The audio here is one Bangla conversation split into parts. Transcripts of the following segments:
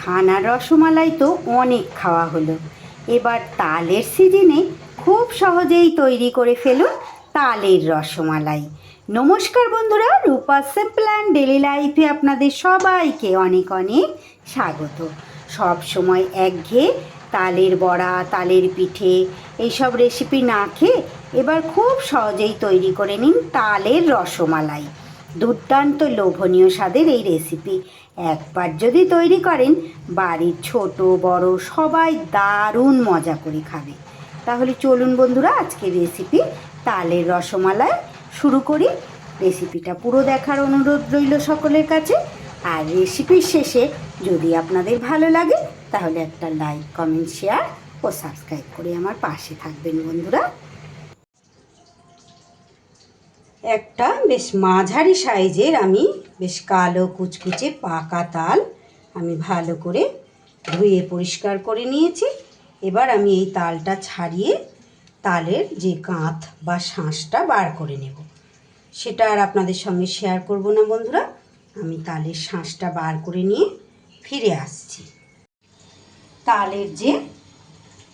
ছানার রসমালাই তো অনেক খাওয়া হলো। এবার তালের সিজনে খুব সহজেই তৈরি করে ফেলুন তালের রসমালাই। নমস্কার বন্ধুরা, রূপা সিম্পল অ্যান্ড ডেলি লাইফে আপনাদের সবাইকে অনেক অনেক স্বাগত। সব সময় একঘেয়ে তালের বড়া, তালের পিঠে এইসব রেসিপি না খেয়ে এবার খুব সহজেই তৈরি করে নিন তালের রসমালাই। দুর্দান্ত লোভনীয় স্বাদের এই রেসিপি একবার যদি তৈরি করেন, বাড়ির ছোট, বড় সবাই দারুণ মজা করে খাবে। তাহলে চলুন বন্ধুরা, আজকের রেসিপি তালের রসমালাই শুরু করি। রেসিপিটা পুরো দেখার অনুরোধ রইল সকলের কাছে। আর রেসিপির শেষে যদি আপনাদের ভালো লাগে, তাহলে একটা লাইক কমেন্ট শেয়ার ও সাবস্ক্রাইব করে আমার পাশে থাকবেন বন্ধুরা। একটা বেশ মাঝারি সাইজের আমি বেশ কালো কুচকুচে পাকা তাল আমি ভালো করে ধুয়ে পরিষ্কার করে নিয়েছি। এবার আমি এই তালটা ছাড়িয়ে তালের যে কাঁধ বা শাঁসটা বার করে নেব। সেটা আর আপনাদের সঙ্গে শেয়ার করব না বন্ধুরা। আমি তালের শাঁসটা বার করে নিয়ে ফিরে আসছি। তালের যে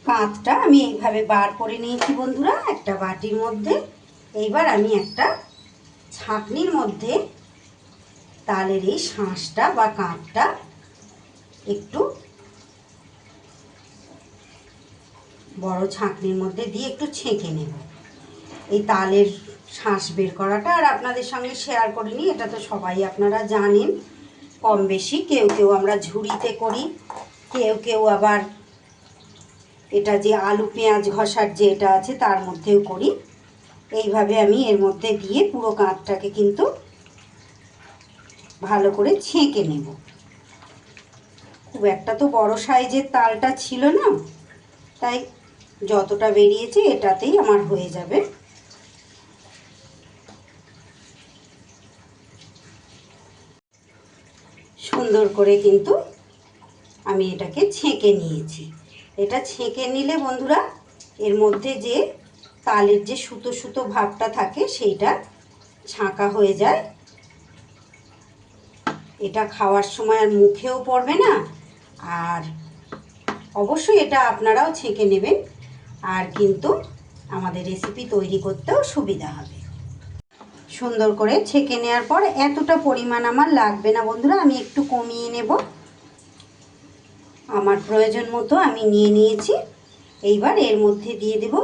কাঁধটা আমি এইভাবে বার করে নিয়েছি বন্ধুরা, একটা বাটির মধ্যে। এইবার আমি একটা ছাঁকনির মধ্যে তালের এই শাঁসটা বা কাঁধটা একটু বড় ছাঁকনির মধ্যে দিয়ে একটু ছেঁকে নেব। এই তালের শাঁস বের করাটা আর আপনাদের সঙ্গে শেয়ার করিনি এটা তো সবাই আপনারা জানেন। কম বেশি কেউ কেউ আমরা ঝুড়িতে করি, কেউ কেউ আবার এটা যে আলু পেঁয়াজ ঘষার যে এটা আছে তার মধ্যেও করি। এইভাবে আমি এর মধ্যে দিয়ে পুরো কাঁধটাকে কিন্তু ভালো করে ছেঁকে নেব। খুব একটা তো বড় সাইজের তালটা ছিল না, তাই যতটা বেরিয়েছে এটাতেই আমার হয়ে যাবে। সুন্দর করে কিন্তু আমি এটাকে ছেঁকে নিয়েছি। এটা ছেঁকে নিলে বন্ধুরা, এর মধ্যে যে তালের যে সুতো সুতো ভাবটা থাকে, সেইটা ছাঁকা হয়ে যায়। এটা খাওয়ার সময় আর মুখেও পড়বে না। আর অবশ্যই এটা আপনারাও ছেঁকে নেবেন। আর কিন্তু আমাদের রেসিপি তৈরি করতেও সুবিধা হবে। সুন্দর করে ছেঁকে নেওয়ার পর এতটা পরিমাণ আমার লাগবে না বন্ধুরা, আমি একটু কমিয়ে নেব। আমার প্রয়োজন মতো আমি নিয়ে নিয়েছি। এইবার এর মধ্যে দিয়ে দেব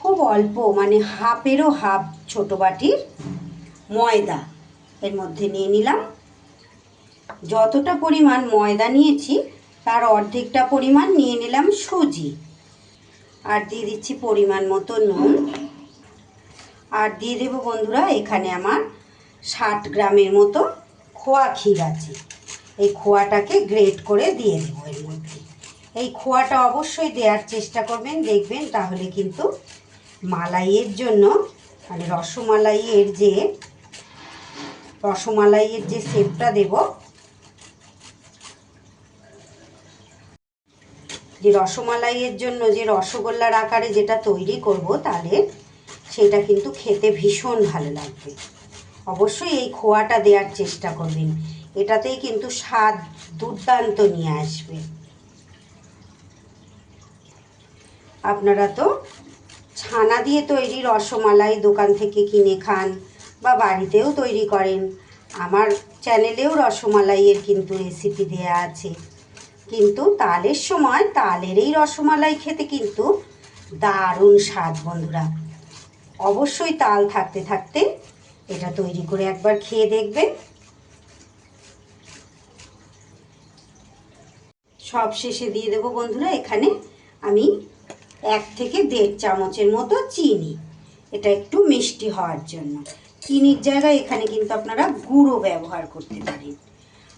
খুব অল্প মানে হাফেরও হাফ ছোটো বাটির ময়দা এর মধ্যে নিয়ে নিলাম। যতটা পরিমাণ ময়দা নিয়েছি, তার অর্ধেকটা পরিমাণ নিয়ে নিলাম সুজি। আর দিয়ে দিচ্ছি পরিমাণ মতো নুন। আর দিয়ে দেবো বন্ধুরা, এখানে আমার ষাট গ্রামের মতো খোয়া ক্ষীর আছে। এই খোয়াটাকে গ্রেট করে দিয়ে দেবো এর মধ্যে। এই খোয়াটা অবশ্যই দেওয়ার চেষ্টা করবেন, দেখবেন, তাহলে কিন্তু মালাইয়ের জন্য মানে রসমালাইয়ের যে রসমালাইয়ের যে সেপটা দেব, যে রসমালাইয়ের জন্য যে রসগোল্লার আকারে যেটা তৈরি করব তাহলে সেটা কিন্তু খেতে ভীষণ ভালো লাগবে। অবশ্যই এই খোয়াটা দেওয়ার চেষ্টা করবেন। এটাতেই কিন্তু স্বাদ দুর্দান্ত নিয়ে আসবে। আপনারা তো ছানা দিয়ে তৈরি রসমালাই দোকান থেকে কিনে খান বা বাড়িতেও তৈরি করেন। আমার চ্যানেলেও রসমালাইয়ের কিন্তু রেসিপি দেয়া আছে। কিন্তু তালের সময় তালের এই রসমালাই খেতে কিন্তু দারুণ স্বাদ বন্ধুরা। অবশ্যই তাল থাকতে থাকতে এটা তৈরি করে একবার খেয়ে দেখবেন। সব শেষে দিয়ে দেবো বন্ধুরা, এখানে আমি এক থেকে দেড় চামচের মতো চিনি। এটা একটু মিষ্টি হওয়ার জন্য। চিনির জায়গায় এখানে কিন্তু আপনারা গুঁড়ো ব্যবহার করতে পারেন।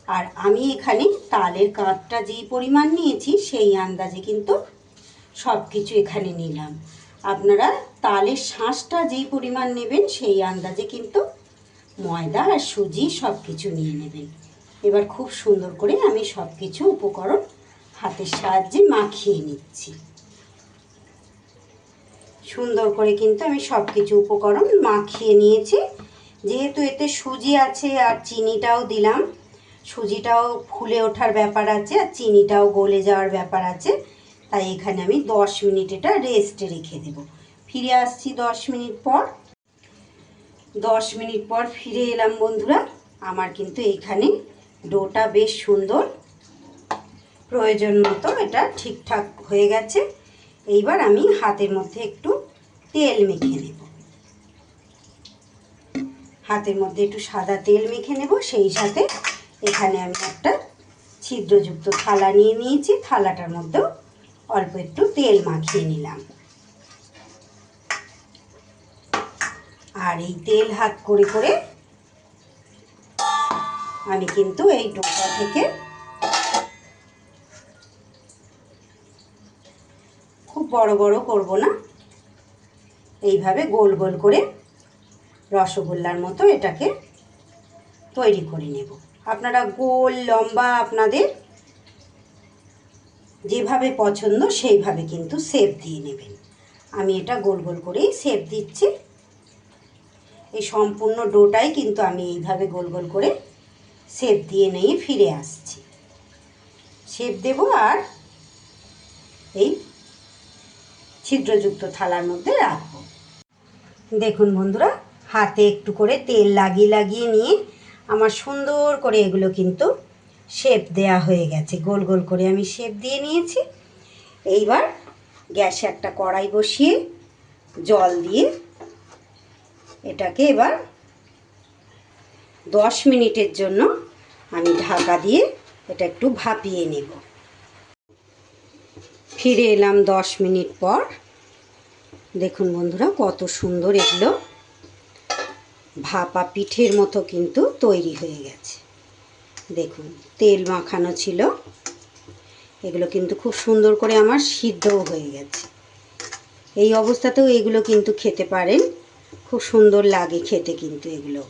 আর আমি এখানে তালের কাঁধটা যেই পরিমাণ নিয়েছি, সেই আন্দাজে কিন্তু সব কিছু এখানে নিলাম। আপনারা তালের শাঁসটা যেই পরিমাণ নেবেন, সেই আন্দাজে কিন্তু ময়দা আর সুজি সব কিছু নিয়ে নেবেন। এবার খুব সুন্দর করে আমি সব কিছু উপকরণ হাতের সাহায্যে মাখিয়ে নিচ্ছি। সুন্দর করে কিন্তু আমি সব কিছু উপকরণ মাখিয়ে নিয়েছি। যেহেতু এতে সুজি আছে আর চিনিটাও দিলাম, সুজিটাও ফুলে ওঠার ব্যাপার আছে আর চিনিটাও গলে যাওয়ার ব্যাপার আছে, তাই এখানে আমি দশ মিনিট এটা রেস্টে রেখে দেব। ফিরে আসছি দশ মিনিট পর। দশ মিনিট পর ফিরে এলাম বন্ধুরা, আমার কিন্তু এখানে ডোটা বেশ সুন্দর, প্রয়োজন মতো এটা ঠিকঠাক হয়ে গেছে। এইবার আমি হাতের মধ্যে একটু তেল মেখে নেব। হাতের মধ্যে একটু সাদা তেল মেখে নেব, সেই সাথে এখানে আমি একটা ছিদ্রযুক্ত থালা নিয়ে নিয়েছি, থালাটার মধ্যেও অল্প একটু তেল মাখিয়ে নিলাম। আর এই তেল হাত করে করে আমি কিন্তু এই ডোটা থেকে খুব বড় বড় করব না। এইভাবে গোল গোল করে রসগোল্লার মতো এটাকে তৈরি করে নেব। আপনারা গোল, লম্বা আপনাদের যেভাবে পছন্দ সেইভাবে কিন্তু সেপ দিয়ে নেবেন। আমি এটা গোল গোল করেই সেপ দিচ্ছি। এই সম্পূর্ণ ডোটাই কিন্তু আমি এইভাবে গোল গোল করে সেপ দিয়ে নিয়ে ফিরে আসছি। সেপ দেব আর এই ছিদ্রযুক্ত থালার মধ্যে রাখব। দেখুন বন্ধুরা, হাতে একটু করে তেল লাগিয়ে লাগিয়ে নিয়ে আমার সুন্দর করে এগুলো কিন্তু শেপ দেয়া হয়ে গেছে। গোল গোল করে আমি শেপ দিয়ে নিয়েছি। এইবার গ্যাসে একটা কড়াই বসিয়ে জল দিয়ে এটাকে এবার দশ মিনিটের জন্য আমি ঢাকা দিয়ে এটা একটু ভাপিয়ে নেব। ফিরে এলাম দশ মিনিট পর। দেখুন বন্ধুরা, কত সুন্দর এগুলো। ভাপা পিঠের মতো কিন্তু তৈরি হয়ে গেছে। দেখুন, তেল মাখানো ছিল। এগুলো কিন্তু খুব সুন্দর করে আমার সিদ্ধও হয়ে গেছে। এই অবস্থাতেও এগুলো কিন্তু খেতে পারেন। খুব সুন্দর লাগে খেতে কিন্তু এগুলো।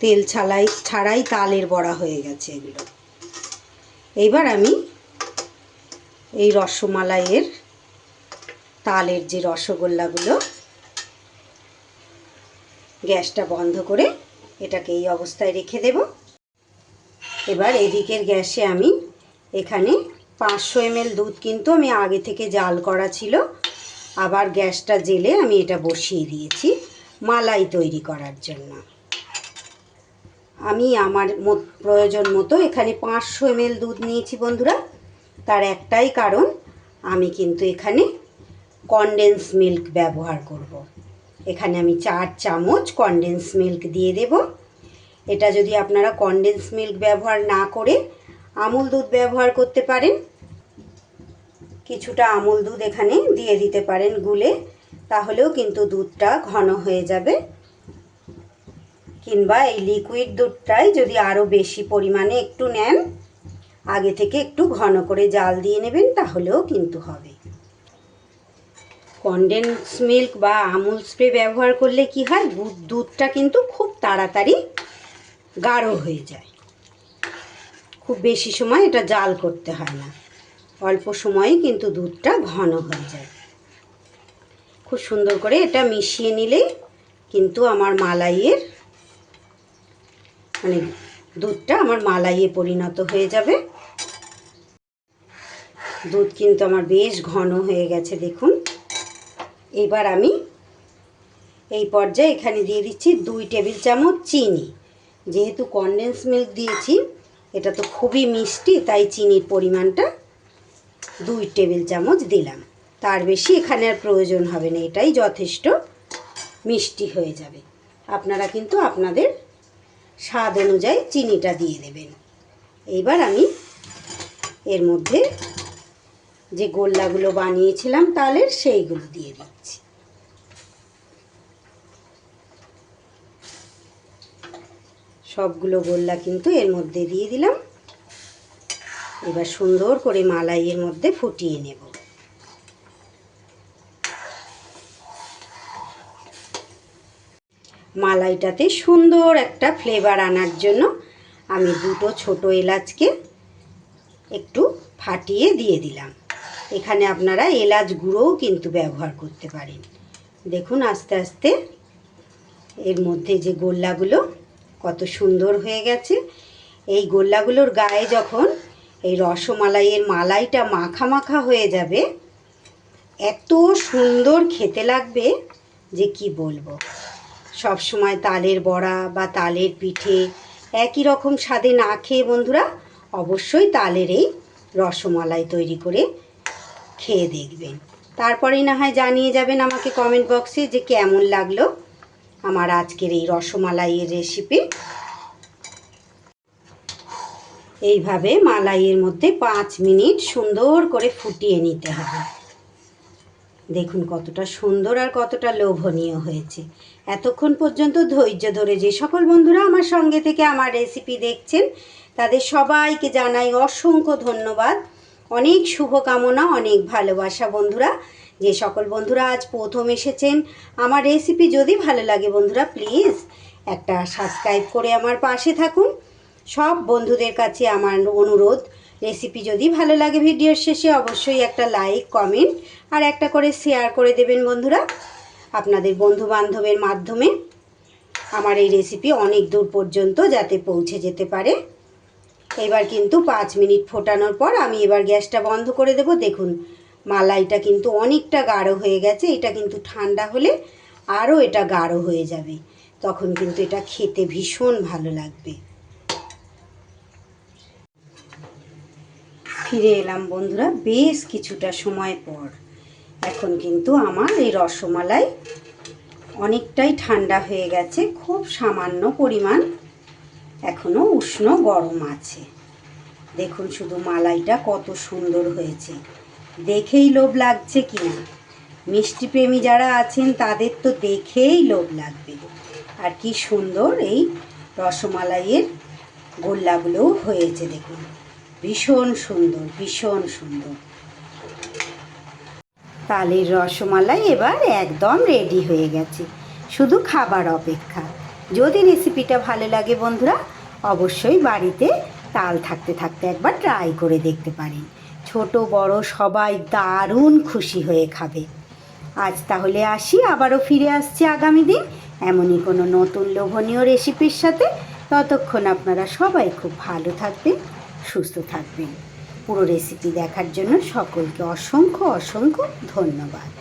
তেল ছালাই ছাড়াই তালের বড়া হয়ে গেছে এগুলো। এইবার আমি এই রসমালাইয়ের তালের যে রসগোল্লাগুলো, গ্যাসটা বন্ধ করে এটাকে এই অবস্থায় রেখে দেব। এবার এদিকের গ্যাসে আমি এখানে পাঁচশো এমএল দুধ কিন্তু আমি আগে থেকে জাল করা ছিল। আবার গ্যাসটা জেলে আমি এটা বসিয়ে দিয়েছি মালাই তৈরি করার জন্য। আমি আমার প্রয়োজন মতো এখানে পাঁচশো এমএল দুধ নিয়েছি বন্ধুরা। তার একটাই কারণ, আমি কিন্তু এখানে কনডেন্স মিল্ক ব্যবহার করব। এখানে আমি চার চামচ কনডেন্স মিল্ক দিয়ে দেব এটা যদি আপনারা কনডেন্স মিল্ক ব্যবহার না করে আমুল দুধ ব্যবহার করতে পারেন, কিছুটা আমুল দুধ এখানে দিয়ে দিতে পারেন গুলে, তাহলেও কিন্তু দুধটা ঘন হয়ে যাবে কিংবা এই লিকুইড দুধটাই যদি আরও বেশি পরিমাণে একটু নেন আগে থেকে একটু ঘন করে জাল দিয়ে নেবেন, তাহলেও কিন্তু হবে। কনডেন্স মিল্ক বা আমুল স্প্রে ব্যবহার করলে কি হয়, দুধ- দুধটা কিন্তু খুব তাড়াতাড়ি গাঢ় হয়ে যায়। খুব বেশি সময় এটা জাল করতে হয় না। অল্প সময়ে কিন্তু দুধটা ঘন হয়ে যায়। খুব সুন্দর করে এটা মিশিয়ে নিলেই কিন্তু আমার মালাইয়ের মানে দুধটা আমার মালাইয়ে পরিণত হয়ে যাবে। দুধ কিন্তু আমার বেশ ঘন হয়ে গেছে, দেখুন। এবার আমি এই পর্যায়ে এখানে দিয়ে দিচ্ছি দুই টেবিল চামচ চিনি। যেহেতু কনডেন্স মিল্ক দিয়েছি, এটা তো খুবই মিষ্টি, তাই চিনির পরিমাণটা দুই টেবিল চামচ দিলাম। তার বেশি এখানে আর প্রয়োজন হবে না, এটাই যথেষ্ট মিষ্টি হয়ে যাবে। আপনারা কিন্তু আপনাদের স্বাদ অনুযায়ী চিনিটা দিয়ে দেবেন। এইবার আমি এর মধ্যে যে গোল্লাগুলো বানিয়েছিলাম, তাহলে সেইগুলো দিয়ে দিচ্ছি। সবগুলো গোল্লা কিন্তু এর মধ্যে দিয়ে দিলাম। এবার সুন্দর করে মালাইয়ের মধ্যে ফুটিয়ে নেব। মালাইটাতে সুন্দর একটা ফ্লেভার আনার জন্য আমি দুটো ছোট এলাচকে একটু ফাটিয়ে দিয়ে দিলাম। এখানে আপনারা এলাচ গুঁড়োও কিন্তু ব্যবহার করতে পারেন। দেখুন আস্তে আস্তে এর মধ্যে যে গোল্লাগুলো কত সুন্দর হয়ে গেছে। এই গোল্লাগুলোর গায়ে যখন এই রসমালাইয়ের মালাইটা মাখা মাখা হয়ে যাবে, এত সুন্দর খেতে লাগবে যে কি বলব। সব সময় তালের বড়া বা তালের পিঠে একই রকম স্বাদে না খেয়ে বন্ধুরা, অবশ্যই তালের এই রসমালাই তৈরি করে খেয়ে দেখবেন। তারপরেই না হয় জানিয়ে যাবেন আমাকে কমেন্ট বক্সে যে কেমন লাগল আমার আজকের এই রসমালাইয়ের রেসিপি এইভাবে মালাইয়ের মধ্যে পাঁচ মিনিট সুন্দর করে ফুটিয়ে নিতে হবে। দেখুন কতটা সুন্দর আর কতটা লোভনীয় হয়েছে। এতক্ষণ পর্যন্ত ধৈর্য ধরে যে সকল বন্ধুরা আমার সঙ্গে থেকে আমার রেসিপি দেখছেন, তাদের সবাইকে জানাই অসংখ্য ধন্যবাদ। অনেক শুভকামনা, অনেক ভালোবাসা বন্ধুরা। যে সকল বন্ধুরা আজ প্রথম এসেছেন, আমার রেসিপি যদি ভালো লাগে বন্ধুরা প্লিজ একটা সাবস্ক্রাইব করে আমার পাশে থাকুন। সব বন্ধুদের কাছে আমার অনুরোধ রেসিপি যদি ভালো লাগে ভিডিওর শেষে অবশ্যই একটা লাইক কমেন্ট আর একটা করে শেয়ার করে দেবেন বন্ধুরা। আপনাদের বন্ধু বান্ধবের মাধ্যমে আমার এই রেসিপি অনেক দূর পর্যন্ত যাতে পৌঁছে যেতে পারে। এবার কিন্তু পাঁচ মিনিট ফোটানোর পর আমি এবার গ্যাসটা বন্ধ করে দেব। দেখুন, মালাইটা কিন্তু অনেকটা গাঢ় হয়ে গেছে। এটা কিন্তু ঠান্ডা হলে আরও এটা গাঢ় হয়ে যাবে। তখন কিন্তু এটা খেতে ভীষণ ভালো লাগবে। ফিরে এলাম বন্ধুরা বেশ কিছুটা সময় পর। এখন কিন্তু আমার এই রসমালাই অনেকটাই ঠান্ডা হয়ে গেছে। খুব সামান্য পরিমাণ এখনও উষ্ণ গরম আছে। দেখুন শুধু মালাইটা কত সুন্দর হয়েছে। দেখেই লোভ লাগছে কি না মিষ্টি প্রেমী যারা আছেন, তাদের তো দেখেই লোভ লাগবে। আর কি সুন্দর এই রসমালাইয়ের গোল্লাগুলোও হয়েছে, দেখুন। ভীষণ সুন্দর ভীষণ সুন্দর। তালের রসমালাই এবার একদম রেডি হয়ে গেছে। শুধু খাবার অপেক্ষা। যদি রেসিপিটা ভালো লাগে বন্ধুরা, অবশ্যই বাড়িতে তাল থাকতে থাকতে একবার ট্রাই করে দেখতে পারেন। ছোট, বড়, সবাই দারুণ খুশি হয়ে খাবে। আজ তাহলে আসি, আবারও ফিরে আসছি আগামী দিন। এমনই কোনো নতুন লোভনীয় রেসিপির সাথে। ততক্ষণ আপনারা সবাই খুব ভালো থাকবেন, সুস্থ থাকবেন। পুরো রেসিপি দেখার জন্য সকলকে অসংখ্য অসংখ্য ধন্যবাদ।